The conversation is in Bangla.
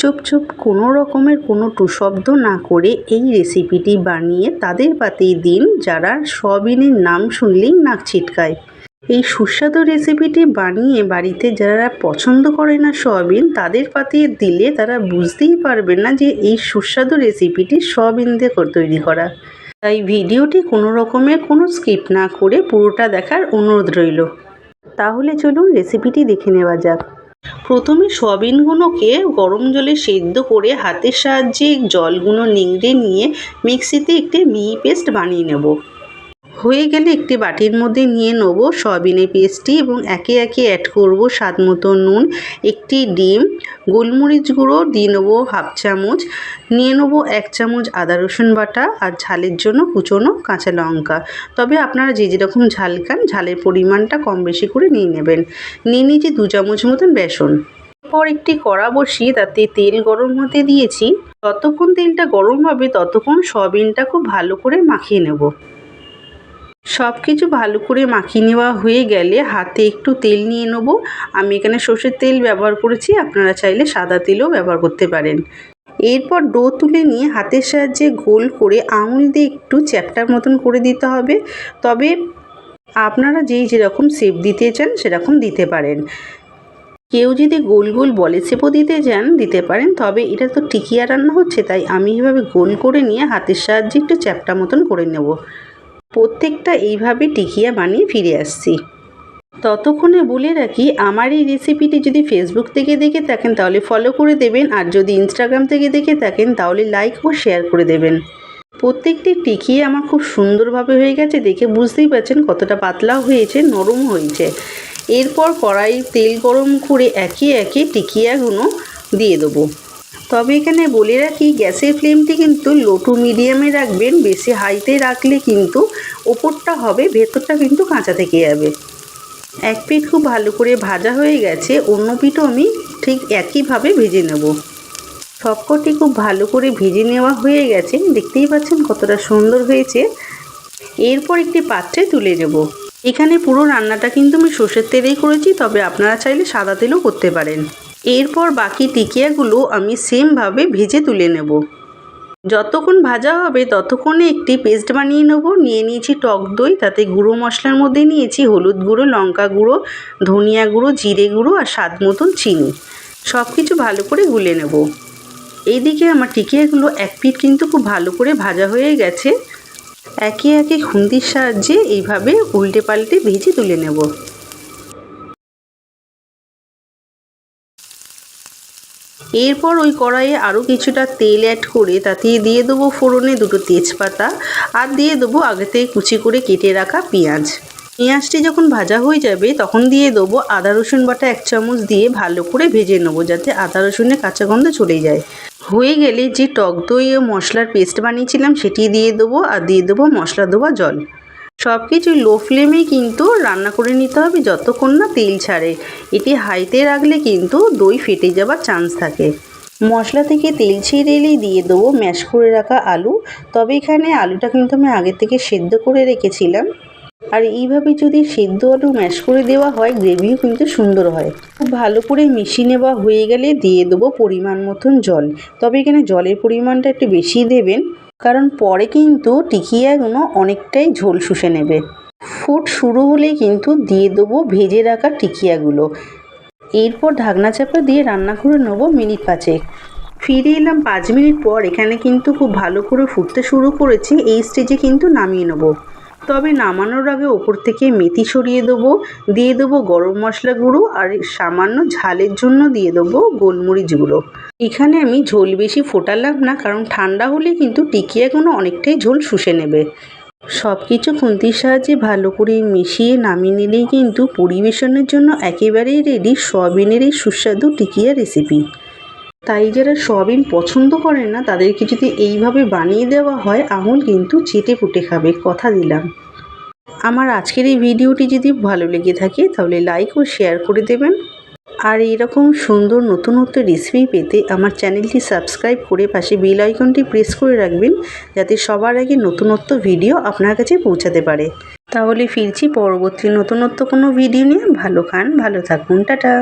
চুপ চুপ কোনো রকমের কোনো টুশব্দ না করে এই রেসিপিটি বানিয়ে তাদের পাতেই দিন যারা সয়াবিনের নাম শুনলেই নাক ছিটকায়। এই সুস্বাদু রেসিপিটি বানিয়ে বাড়িতে যারা পছন্দ করে না সয়াবিন, তাদের পাতে দিলে তারা বুঝতেই পারবে না যে এই সুস্বাদু রেসিপিটি সয়াবিন দিয়ে তৈরি করা। তাই ভিডিওটি কোনো রকমের কোনো স্কিপ না করে পুরোটা দেখার অনুরোধ রইল। তাহলে চলুন রেসিপিটি দেখে নেওয়া যাক। প্রথমে সোয়াবিনগুলোকে গরম জলে সেদ্ধ করে হাতের সাহায্যে জলগুলো নিংড়ে নিয়ে মিক্সিতে একটি মিহি পেস্ট বানিয়ে নেব। হয়ে গেলে একটি বাটির মধ্যে নিয়ে নেব সয়াবিনের পেস্টটি এবং একে একে অ্যাড করব স্বাদ মতো নুন, একটি ডিম, গোলমরিচ গুঁড়ো, দিয়ে নেব হাফ চামচ, নিয়ে নেব এক চামচ আদা রসুন বাটা আর ঝালের জন্য কুচোনো কাঁচা লঙ্কা। তবে আপনারা যে যেরকম ঝাল খান, ঝালের পরিমাণটা কম বেশি করে নিয়ে নেবেন। নিয়ে নিয়েছি দু চামচ মতন বেসন। পর একটি কড়া বসিয়ে তাতে তেল গরম হতে দিয়েছি। যতক্ষণ তেলটা গরম হবে, ততক্ষণ সয়াবিনটা খুব ভালো করে মাখিয়ে নেব। সব কিছু ভালো করে মাখিয়ে নেওয়া হয়ে গেলে হাতে একটু তেল নিয়ে নেব। আমি এখানে সর্ষের তেল ব্যবহার করেছি, আপনারা চাইলে সাদা তেলও ব্যবহার করতে পারেন। এরপর ডো তুলে নিয়ে হাতের সাহায্যে গোল করে আঙুল দিয়ে একটু চ্যাপটার মতন করে দিতে হবে। তবে আপনারা যেই যেরকম শেপ দিতে চান, সেরকম দিতে পারেন। কেউ যদি গোল গোল বলে শেপও দিতে চান, দিতে পারেন। তবে এটা তো টিকিয়া রান্না হচ্ছে, তাই আমি এভাবে গোল করে নিয়ে হাতের সাহায্যে একটু চ্যাপটা মতন করে নেব। প্রত্যেকটা এইভাবে টিকিয়া বানিয়ে ফিরে আসছি। ততক্ষণে বলে রাখি, আমার এই রেসিপিটি যদি ফেসবুক থেকে দেখে থাকেন তাহলে ফলো করে দেবেন আর যদি ইনস্টাগ্রাম থেকে দেখে থাকেন তাহলে লাইক ও শেয়ার করে দেবেন। প্রত্যেকটি টিকিয়ে আমার খুব সুন্দরভাবে হয়ে গেছে, দেখে বুঝতেই পারছেন কতটা পাতলা হয়েছে, নরম হয়েছে। এরপর কড়াই তেল গরম করে একে একে টিকিয়াগুলো দিয়ে দেবো। তবে এখানে বলে রাখি, গ্যাসের ফ্লেমটি কিন্তু লো টু মিডিয়ামে রাখবেন, বেশি হাইতে রাখলে কিন্তু ওপরটা হবে, ভেতরটা কিন্তু কাঁচা থেকে যাবে। এক পিঠ খুব ভালো করে ভাজা হয়ে গেছে, অন্য পিঠও আমি ঠিক একইভাবে ভেজে নেব। সবকটি খুব ভালো করে ভেজে নেওয়া হয়ে গেছে, দেখতেই পাচ্ছেন কতটা সুন্দর হয়েছে। এরপর একটি পাত্রে তুলে নেব। এখানে পুরো রান্নাটা কিন্তু আমি সর্ষের তেলেই করেছি, তবে আপনারা চাইলে সাদা তেলও করতে পারেন। এরপর বাকি টিকিয়াগুলো আমি সেমভাবে ভেজে তুলে নেব। যতক্ষণ ভাজা হবে ততক্ষণে একটি পেস্ট বানিয়ে নেব। নিয়ে নিয়েছি টক দই, তাতে গুঁড়ো মশলার মধ্যে নিয়েছি হলুদ গুঁড়ো, লঙ্কা গুঁড়ো, ধনিয়া গুঁড়ো, জিরে গুঁড়ো আর স্বাদ মতন চিনি। সব কিছু ভালো করে গুলে নেব। এইদিকে আমার টিকিয়াগুলো এক পিট কিন্তু খুব ভালো করে ভাজা হয়ে গেছে। একে একে খুন্তির সাহায্যে এইভাবে উল্টে পাল্টে ভেজে তুলে নেব। এরপর ওই কড়াইয়ে আরও কিছুটা তেল অ্যাড করে তাতে দিয়ে দেবো ফোড়নে দুটো তেজপাতা আর দিয়ে দেবো আগে থেকে কুচি করে কেটে রাখা পেঁয়াজ। পেঁয়াজটি যখন ভাজা হয়ে যাবে তখন দিয়ে দেবো আদা, রসুন বাটা এক চামচ দিয়ে ভালো করে ভেজে নেব যাতে আদা, রসুনের কাঁচা গন্ধ চলে যায়। হয়ে গেলে যে টক দই ও মশলার পেস্ট বানিয়েছিলাম সেটি দিয়ে দেবো আর দিয়ে দেবো মশলা দেওয়া জল। সব কিছু লো ফ্লেমেই কিন্তু রান্না করে নিতে হবে যতক্ষণ না তেল ছাড়ে। এটি হাইতে রাখলে কিন্তু দই ফেটে যাবার চান্স থাকে। মশলা থেকে তেল ছেড়ে এলেই দিয়ে দেবো ম্যাশ করে রাখা আলু। তবে এখানে আলুটা কিন্তু আমি আগে থেকে সেদ্ধ করে রেখেছিলাম। আর এইভাবে যদি সেদ্ধ আলু ম্যাশ করে দেওয়া হয় গ্রেভিও কিন্তু সুন্দর হয়। খুব ভালো করে মিশিয়ে নেওয়া হয়ে গেলে দিয়ে দেবো পরিমাণ মতন জল। তবে এখানে জলের পরিমাণটা একটু বেশি দেবেন। কারণ পরে কিন্তু টিকিয়াগুলো অনেকটাই ঝোল শুষে নেবে। ফুট শুরু হলেই কিন্তু দিয়ে দেবো ভেজে রাখা টিকিয়াগুলো। এরপর ঢাকনা চাপা দিয়ে রান্না করে নেব মিনিট পাঁচেক। ফিরে এলাম পাঁচ মিনিট পর, এখানে কিন্তু খুব ভালো করে ফুটতে শুরু করেছে, এই স্টেজে কিন্তু নামিয়ে নেব। তবে নামানোর আগে ওপর থেকে মেথি সরিয়ে দেবো, দিয়ে দেবো গরম মশলা গুঁড়ো আর সামান্য ঝালের জন্য দিয়ে দেবো গোলমরিচ গুঁড়ো। এখানে আমি ঝোল বেশি ফোটালাম না, কারণ ঠান্ডা হলে কিন্তু টিকিয়াগুলো অনেকটাই ঝোল শুষে নেবে। সব কিছু খুন্তির সাহায্যে ভালো করে মিশিয়ে নামিয়ে নিলেই কিন্তু পরিবেশনের জন্য একেবারেই রেডি সয়াবিনের এই সুস্বাদু টিকিয়া রেসিপি তাই যারা সয়াবিন পছন্দ করে না, তাদেরকে যদি এইভাবে বানিয়ে দেওয়া হয় আঙুল কিন্তু চেটে ফুটে খাবে, কথা দিলাম। আমার আজকের এই ভিডিওটি যদি ভালো লেগে থাকে, তাহলে লাইক ও শেয়ার করে দেবেন। আর এরকম সুন্দর নতুনত্ব রেসিপি পেতে আমার চ্যানেলটি সাবস্ক্রাইব করে পাশে বেল আইকনটি প্রেস করে রাখবেন, যাতে সবার আগে নতুনত্ব ভিডিও আপনার কাছে পৌঁছাতে পারে। তাহলে ফিরছি পরবর্তী নতুনত্ব কোনো ভিডিও নিয়ে। ভালো খান, ভালো থাকুন, টাটা।